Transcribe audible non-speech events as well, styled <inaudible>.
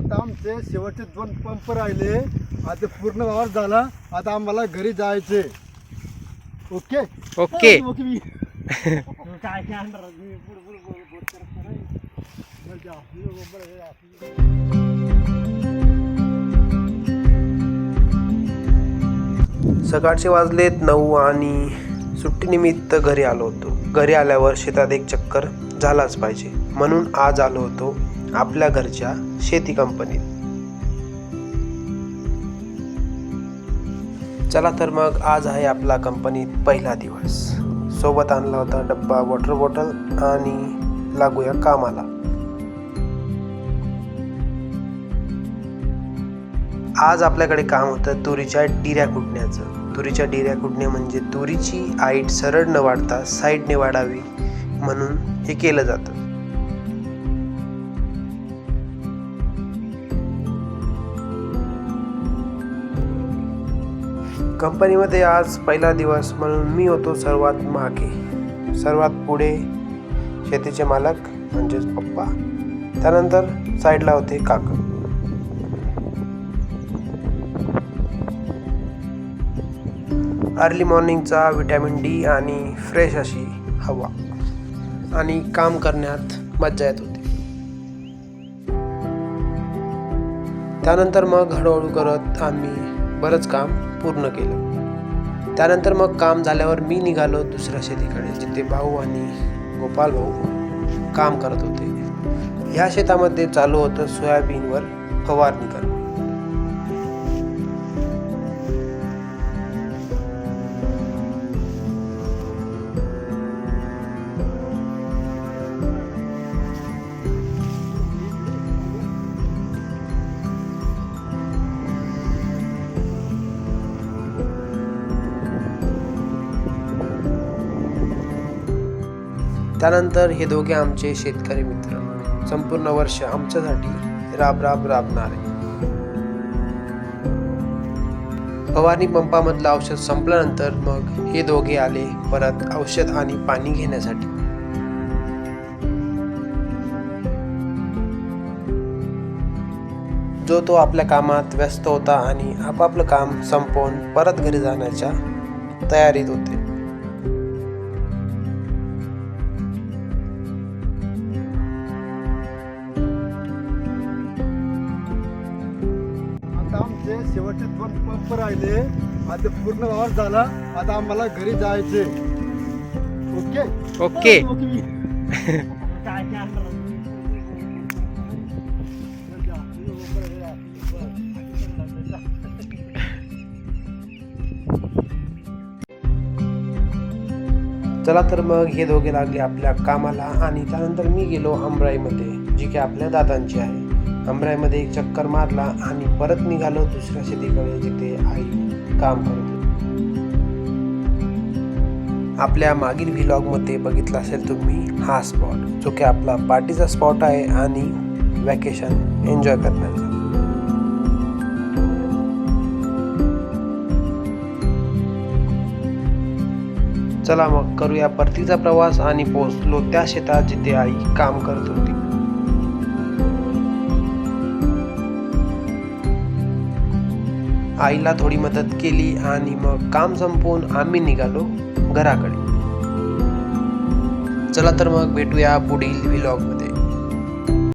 आता आमचे शेवटचे दोन पंप राहिले. आता पूर्ण वावर झाला. आता आम्हाला घरी जायचे. ओके? ओके. ओके. मी काय काय आणणार? मी करत नाही. आपलं. सकाळचे वाजलेत नऊ आणि सुट्टीनिमित्त घरी आलो होतो. घरी आल्यावर शेतात एक चक्कर झालाच पाहिजे. म्हणून आज आलो होतो. आपल्या घरच्या शेती कंपनीत. चला तर मग आज आहे आपला कंपनीत पहिला दिवस. सोबत आणला होता डब्बा वॉटर बॉटल आणि लागूया कामाला. आज आपल्याकडे काम होतं तुरीच्या डिऱ्या कुटण्याचं. तुरीच्या डिऱ्या कुटणे म्हणजे तुरीची आईट सरळ न वाढता साईडने वाढावी म्हणून हे केलं जातं. कंपनीमध्ये आज पहिला दिवस म्हणून मी होतो सर्वात मागे. सर्वात पुढे शेतीचे मालक म्हणजेच पप्पा. त्यानंतर साईडला होते काका. अर्ली मॉर्निंगचा विटॅमिन डी आणि फ्रेश अशी हवा आणि काम करण्यात मज्जा येत होती. त्यानंतर मग हळूहळू करत आम्ही बरंच काम पूर्ण केलं. त्यानंतर मग काम झाल्यावर मी निघालो दुसऱ्या शेतीकडे जिथे भाऊ आणि गोपाल भाऊ काम करत होते. ह्या शेतामध्ये चालू होतं सोयाबीनवर फवारणी करणं. त्यानंतर हे दोघे आमचे शेतकरी मित्र. संपूर्ण वर्ष आमच्यासाठी राब राब राबणारे. फवारणी पंपामधलं औषध संपल्यानंतर मग हे दोघे आले परत औषध आणि पाणी घेण्यासाठी. जो तो आपल्या कामात व्यस्त होता आणि आपापलं काम संपवून परत घरी जाण्याच्या तयारीत होते. शेवटचे दोन पंप राहिले. आता पूर्ण वावर झाला. आता आम्हाला घरी जायचे ओके? ओके. <laughs> चला तर मग हे दोघे लागले आपल्या कामाला आणि त्यानंतर मी गेलो अमराईमध्ये जी की आपल्या दादांची आहे. अंबऱ्यामध्ये एक चक्कर मारला आणि परत निघालो दुसऱ्या शेतीकडे जिथे आई काम करत आपल्या मागील व्हिलॉगमध्ये बघितला असेल तुम्ही हा स्पॉट जो की आपला पार्टीचा स्पॉट आहे आणि वॅकेशन एन्जॉय करण्याचा. चला मग करूया परतीचा प्रवास आणि पोहोचलो त्या शेतात जिथे आई काम करत होती. आईला थोडी मदत केली आणि मग काम संपवून आम्ही निघालो घराकडे. चला तर मग भेटूया पुढील व्हिलॉगमध्ये